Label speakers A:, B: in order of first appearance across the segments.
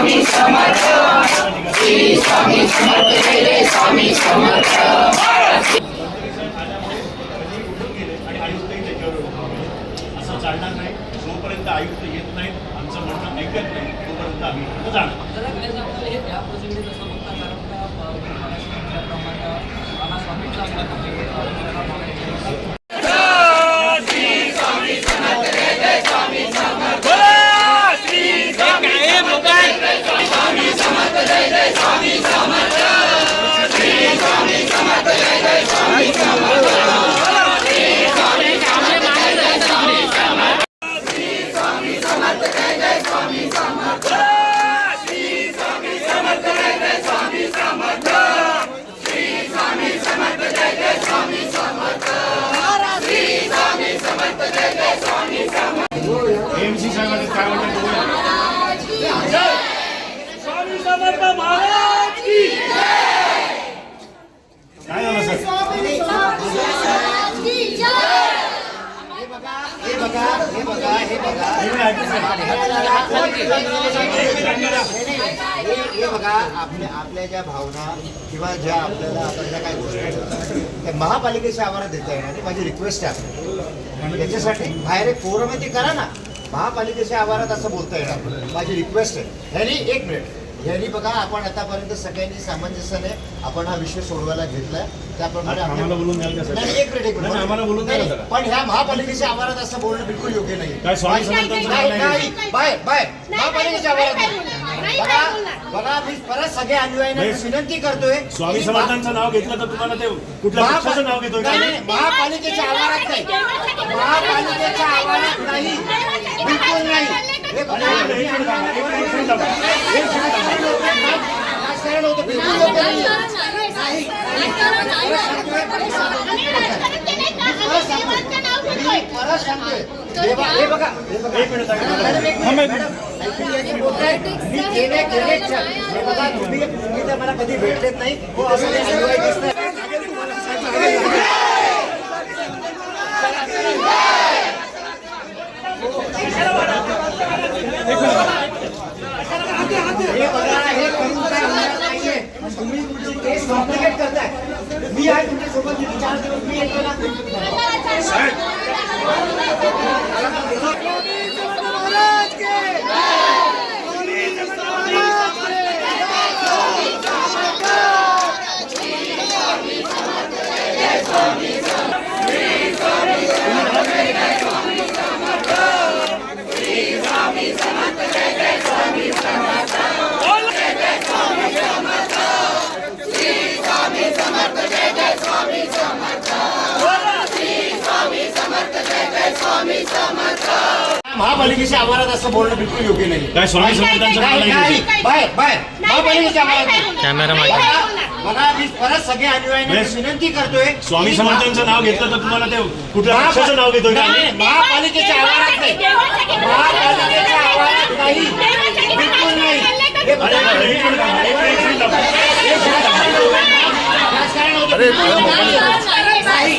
A: स्वामी समर्थ. श्री स्वामी समर्थ जय स्वामी समर्थ
B: चालणार नाही. जोपर्यंत आयुक्त येत नाहीत आमचं म्हणणं ऐकत नाही तोपर्यंत आम्ही इथं जाणार
C: दादा काय सांगताल हे त्या प्रसंगी जसं बघता कारण का अ, त्याप्रमाणे नाना स्वामींचा आपला आपल्याला मागायचं
B: एमसी साहेबांनी काय म्हणतात स्वामी समर्थ महाराज की काय झालं सर
D: हे बघा हे हे
B: हे.
D: हे हे आपल्या आपल्या ज्या भावना किंवा ज्या आपल्याला आता ज्या काही गोष्टी आहेत, त्या महापालिकेच्या आवारात देता येणार नाही. माझी रिक्वेस्ट आहे आपल्याला. त्याच्यासाठी बाहेर एक फोरम आहे ते करा ना. महापालिकेच्या आवारात असं बोलता येणार माझी रिक्वेस्ट आहे. ह्यानी एक मिनिट ह्यानी बघा आपण आतापर्यंत सगळ्यांनी सामंजस्याने आपण हा विषय सोडवायला घेतलाय त्याप्रमाणे
B: आम्हाला बोलून द्याल का सर?
D: नाही, एक मिनिट एक
B: नाही,
D: मिनिट
B: आम्हाला बोलून द्या ना
D: नाही,
B: जरा.
D: पण ह्या महापालिकेच्या आवारात असं बोलणं बिलकुल योग्य नाही
B: काय स्वामी समर्थांचं नाव
D: नाही
B: नाही
D: नाही बाहेर बाहेर महापालिकेच्या आवारात
E: नाही
D: नाही.
E: नाही
D: बघा. बघा मी परत सगळ्या अनुयायांना
B: नाही.
D: विनंती करतोय.
B: स्वामी
D: की
B: समर्थांचं नाव घेतलं तर तुम्हाला ते कुठल्या पक्षाचं नाव घेतोय
D: नाही, नाही, महापालिकेच्या आवारात नाही. महापालिकेच्या आवारात नाही. बिलकुल नाही. हे बघा. राजकारण होतं बिलकुल योग्य नाही. मी परत सांगतोय. हे बघा हे बघा. हे बघा
B: एक मिनिट. थांबा.
D: मॅडम, एक
B: थांबा,
D: मिनिट, केले केले तुम्ही तर मला कधी भेटलेत नाही. हो, असं नाही हे बघा, हे करून काय होणार नाहीये. तुम्ही तुमची केस कॉम्प्लिकेट करताय. मी आहे तुमच्या सोबत मी चार मी येतो ना. महापालिकेच्या आवारात असं बोलणं बिलकुल योग्य नाही
B: काय स्वामी समर्थांचं नाव
D: नाही,
B: नाही घेतोय?
D: बाहेर बाहेर महापालिकेच्या आवारात.
E: कॅमेरा
D: बघा बघा, मी परत सगळ्या अनुयायांना
B: नाही.
D: विनंती करतोय
B: स्वामी
D: की
B: समर्थांचं नाव घेतलं तर तुम्हाला ते कुठल्या
D: महापा-
B: पक्षाचं नाव घेतोय का
D: नाही, महापालिकेच्या आवारात नाही महापालिकेच्या आवारात नाही बिलकुल नाही हे बघा,
B: अरे, एक मिनिट थांबा, एक मिनिट, एक मिनिट थांबा. एक मिनिट थांबा.
D: राजकारण होतं योग्य नाही.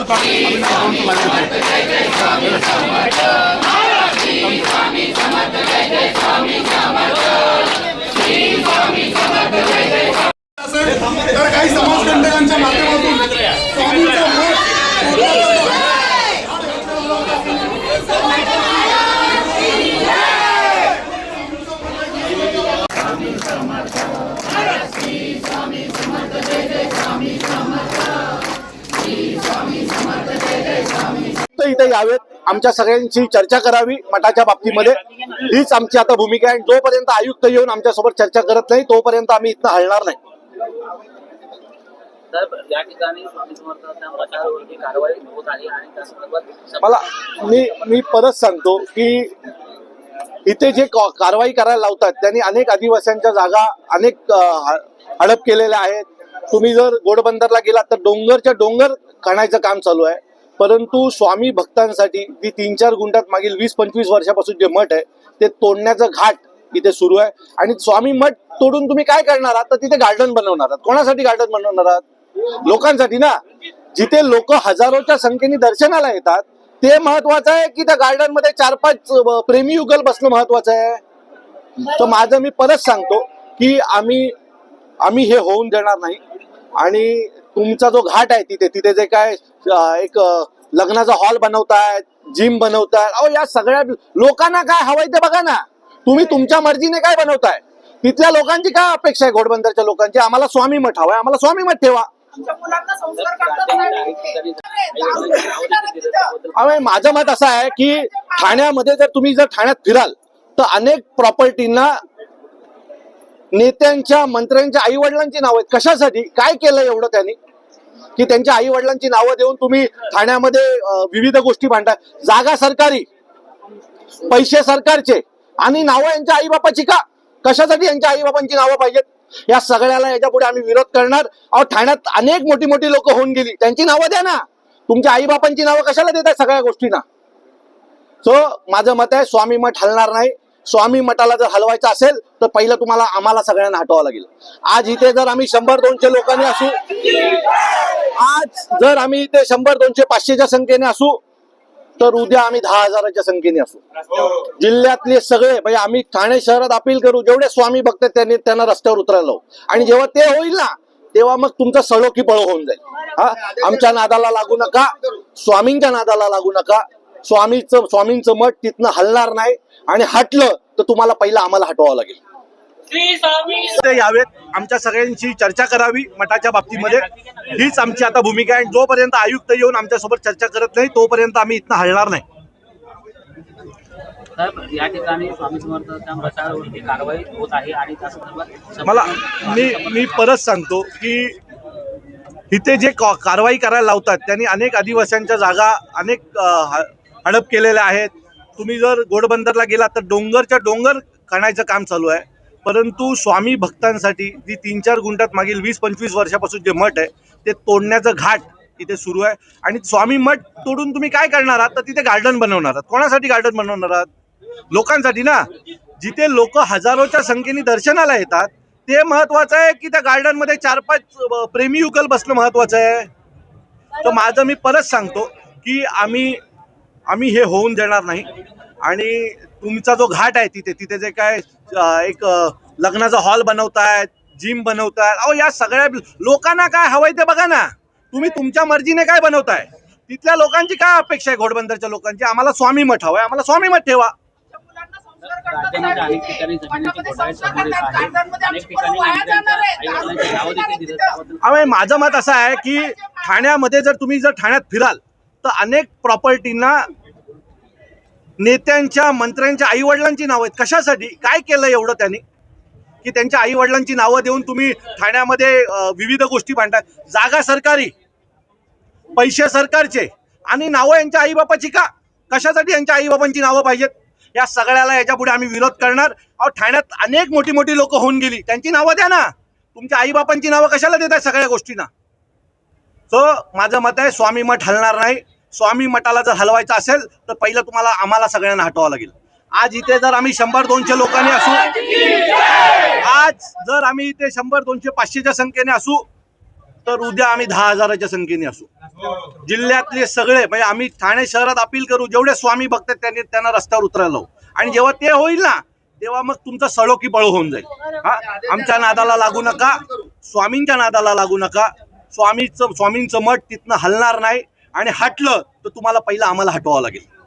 E: असेल तर काही समाजकंटकांच्या माध्यमातून स्वामींचं
F: यावेत. आमच्या सगळ्यांची चर्चा करावी मठाच्या बाबतीमध्ये. हीच आमची आता भूमिका आहे. आणि जोपर्यंत आयुक्त येऊन आमच्यासोबत चर्चा करत नाही तोपर्यंत आम्ही इथं हलणार नाही. मला मी मी परत सांगतो की इथे जे कारवाई करायला लावतात त्यांनी अनेक आदिवासींच्या जागा अनेक हडप केलेल्या आहेत. तुम्ही जर घोडबंदरला गेलात तर डोंगरच्या डोंगर खाण्याचं काम चालू आहे. परंतु स्वामी भक्तांसाठी ती तीन चार गुंठात मागील वीस पंचवीस वर्षापासून जे मठ आहे ते तोडण्याचं घाट इथे सुरू आहे. आणि स्वामी मठ तोडून तुम्ही काय करणार आहात? तर तिथे गार्डन बनवणार आहात. कोणासाठी गार्डन बनवणार आहात? लोकांसाठी ना. जिथे लोक हजारोच्या संख्येने दर्शनाला येतात ते महत्वाचं आहे की त्या गार्डनमध्ये चार पाच प्रेमी युगल बसणं महत्वाचं आहे. तर माझं मी परत सांगतो की आम्ही आम्ही हे होऊन देणार नाही. आणि तुमचा जो घाट आहे तिथे तिथे जे काय एक लग्नाचा हॉल बनवतायत जिम बनवतायत अहो या सगळ्या लोकांना काय हवंय ते बघा ना. तुम्ही तुमच्या मर्जीने काय बनवताय? तिथल्या लोकांची काय अपेक्षा आहे घोडबंदरच्या लोकांची? आम्हाला स्वामी मठ हवाय आम्हाला स्वामी मठ ठेवा.
A: आमच्या मुलांना संस्कार करतात नाही.
F: अहो, माझं मत असं आहे की ठाण्यामध्ये जर तुम्ही जर ठाण्यात फिराल तर अनेक प्रॉपर्टींना नेत्यांच्या मंत्र्यांच्या आई वडिलांची नावं आहेत. कशासाठी? काय केलं एवढं त्यांनी? की त्यांच्या आई वडिलांची नावं देऊन तुम्ही ठाण्यामध्ये विविध गोष्टी भांडा जागा सरकारी पैसे सरकारचे. आणि नावं यांच्या आई बापाची का? कशासाठी यांच्या आईबापांची नावं पाहिजेत? या सगळ्याला याच्यापुढे आम्ही विरोध करणार. अहो ठाण्यात अनेक मोठी मोठी लोक होऊन गेली. त्यांची नावं द्या ना. तुमच्या आई बापांची नावं कशाला देत सगळ्या गोष्टींना? सो माझं मत आहे स्वामी मत हलणार नाही. स्वामी मठाला जर हलवायचं असेल तर पहिलं तुम्हाला आम्हाला सगळ्यांना हटवावं लागेल. आज इथे जर आम्ही शंभर दोनशे लोकांनी असू आज जर आम्ही इथे शंभर दोनशे पाचशेच्या संख्येने असू तर उद्या आम्ही दहा हजाराच्या संख्येने असू. जिल्ह्यातले सगळे म्हणजे आम्ही ठाणे शहरात अपील करू जेवढे स्वामी भक्त त्यांनी त्यांना रस्त्यावर उतरायला लावू. आणि जेव्हा ते होईल ना तेव्हा मग तुमचं सळोकी पळो होऊन जाईल. हा? आमच्या नादाला लागू नका स्वामींच्या नादाला लागू नका. स्वामीचं स्वामींचं मठ तिथनं हलणार नाही आणि हटलं तर तुम्हाला पहिलं आम्हाला हटवावं लागेल. ते यावेत. आमच्या सगळ्यांची चर्चा करावी मठाच्या बाबतीमध्ये. हीच आमची आता भूमिका आहे. जोपर्यंत आयुक्त येऊन आमच्यासोबत चर्चा करत नाही तोपर्यंत आम्ही इथनं हलणार नाही.
C: तर या ठिकाणी स्वामी समर्थांच्या प्रचारावरती कारवाई होत आहे आणि त्या संदर्भात
F: मला मी मी परत सांगतो की इथे जे का- कारवाई करायला लावतात त्यांनी अनेक आदिवासींच्या जागा अनेक हडप केलेल्या आहेत. तुम्ही जर घोडबंदरला गेलात तर डोंगरच्या डोंगर खाण्याचं काम चालू आहे. परंतु स्वामी भक्तांसाठी जी तीन चार गुंठात मागील वीस पंचवीस वर्षापासून जे मठ आहे ते तोडण्याचं घाट तिथे सुरू आहे. आणि स्वामी मठ तोडून तुम्ही काय करणार आहात? तर तिथे गार्डन बनवणार आहात. कोणासाठी गार्डन बनवणार आहात? लोकांसाठी ना? जिथे लोक हजारोच्या संख्येने दर्शनाला येतात ते महत्वाचं आहे की त्या गार्डनमध्ये चार पाच प्रेमी युगल बसणं महत्वाचं आहे. तर माझं मी परत सांगतो की आम्ही आम्ही हे होऊन देणार नाही. आणि तुमचा जो घाट आहे तिथे तिथे जे काय एक लग्नाचा हॉल बनवतायत जिम बनवतायत अहो या सगळ्या लोकांना काय हवंय ते बघा ना. तुम्ही तुमच्या मर्जीने काय बनवताय? तिथल्या लोकांची काय अपेक्षा आहे घोडबंदरच्या लोकांची? आम्हाला स्वामी मठ हवंय आम्हाला स्वामी मठ ठेवा. अहो, माझं मत असं आहे की ठाण्यामध्ये जर तुम्ही जर ठाण्यात फिराल तर अनेक प्रॉपर्टींना नेत्यांच्या मंत्र्यांच्या आईवडिलांची नावं आहेत. कशासाठी? काय केलं एवढं त्यांनी? की त्यांच्या आई वडिलांची नावं देऊन तुम्ही ठाण्यामध्ये विविध गोष्टी मांडताय जागा सरकारी पैसे सरकारचे. आणि नावं यांच्या आईबापाची का? कशासाठी यांच्या आईबापांची नावं पाहिजेत? या सगळ्याला याच्यापुढे आम्ही विरोध करणार. अहो ठाण्यात अनेक मोठी मोठी लोक होऊन गेली. त्यांची नावं द्या ना. तुमच्या आईबापांची नावं कशाला देत सगळ्या गोष्टींना? तर माझं मत आहे स्वामी मठ हलणार नाही. स्वामी मठाला जर हलवायचं असेल तर पहिलं तुम्हाला आम्हाला सगळ्यांना हटवावं लागेल. आज इथे जर आम्ही शंभर दोनशे लोकांनी असू आज जर आम्ही इथे शंभर दोनशे पाचशेच्या संख्येने असू तर उद्या आम्ही दहा हजाराच्या संख्येने असू. जिल्ह्यातले सगळे म्हणजे आम्ही ठाणे शहरात अपील करू जेवढे स्वामी भक्त आहेत त्यांनी त्यांना रस्त्यावर उतरायला आणि जेव्हा ते होईल ना तेव्हा मग तुमचा सळो की बळ होऊन जाईल. हा? आमच्या नादाला लागू नका स्वामींच्या नादाला लागू नका. स्वामीचं स्वामींचं मठ तिथनं हलणार नाही आणि हटलं तर तुम्हाला पहिलं आम्हाला हटवावं लागेल.